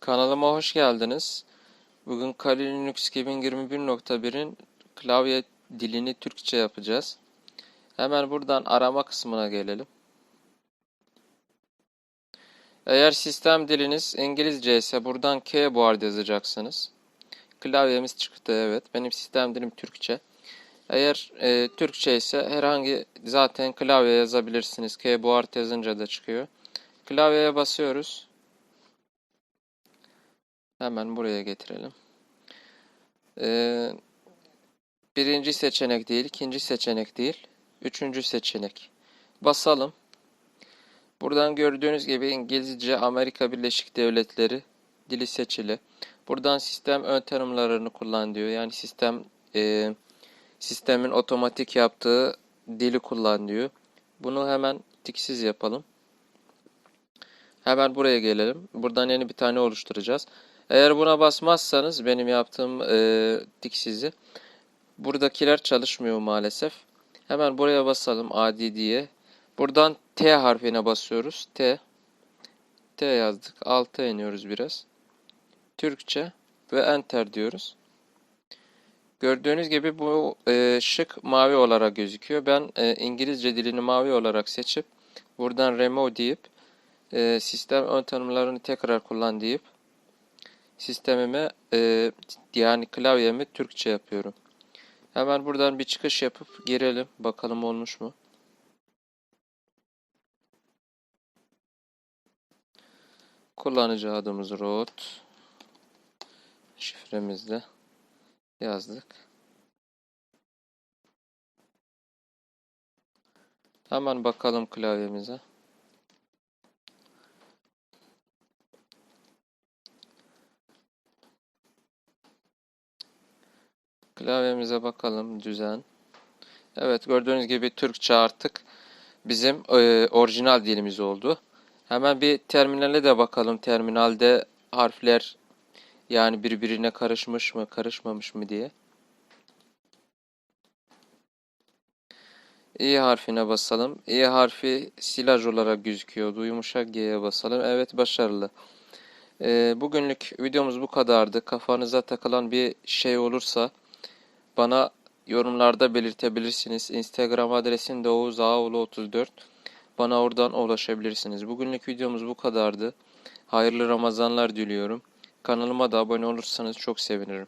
Kanalıma hoş geldiniz. Bugün Kali Linux 2021.1'in klavye dilini Türkçe yapacağız. Hemen buradan arama kısmına gelelim. Eğer sistem diliniz İngilizce ise buradan keyboard yazacaksınız. Klavyemiz çıktı evet. Benim sistem dilim Türkçe. Eğer e, Türkçe ise herhangi zaten klavye yazabilirsiniz. Keyboard yazınca da çıkıyor. Klavyeye basıyoruz. Hemen buraya getirelim. Ee, birinci seçenek değil, ikinci seçenek değil, üçüncü seçenek. Basalım. Buradan gördüğünüz gibi İngilizce Amerika Birleşik Devletleri dili seçili. Buradan sistem ön tanımlarını kullan diyor. Yani sistem e, sistemin otomatik yaptığı dili kullan diyor. Bunu hemen tiksiz yapalım. Hemen buraya gelelim. Buradan yeni bir tane oluşturacağız. Eğer buna basmazsanız benim yaptığım e, tiksizi buradakiler çalışmıyor maalesef. Hemen buraya basalım adi diye. Buradan T harfine basıyoruz. T. T yazdık. Alta iniyoruz biraz. Türkçe ve Enter diyoruz. Gördüğünüz gibi bu e, şık mavi olarak gözüküyor. Ben e, İngilizce dilini mavi olarak seçip buradan Remove deyip e, sistem ön tanımlarını tekrar kullan deyip sistemime e, yani klavyemi Türkçe yapıyorum. Hemen buradan bir çıkış yapıp girelim. Bakalım olmuş mu? Kullanıcı adımız root. Şifremizle yazdık. Hemen bakalım klavyemize. Klavyemize bakalım düzen. Evet gördüğünüz gibi Türkçe artık bizim e, orijinal dilimiz oldu. Hemen bir terminale de bakalım. Terminalde harfler yani birbirine karışmış mı, karışmamış mı diye. İ harfine basalım. İ harfi silaj olarak gözüküyordu. Yumuşak G'ye basalım. Evet başarılı. E, bugünlük videomuz bu kadardı. Kafanıza takılan bir şey olursa bana yorumlarda belirtebilirsiniz. Instagram adresim de Oğuz Ağoğlu 34. Bana oradan ulaşabilirsiniz. Bugünlük videomuz bu kadardı. Hayırlı Ramazanlar diliyorum. Kanalıma da abone olursanız çok sevinirim.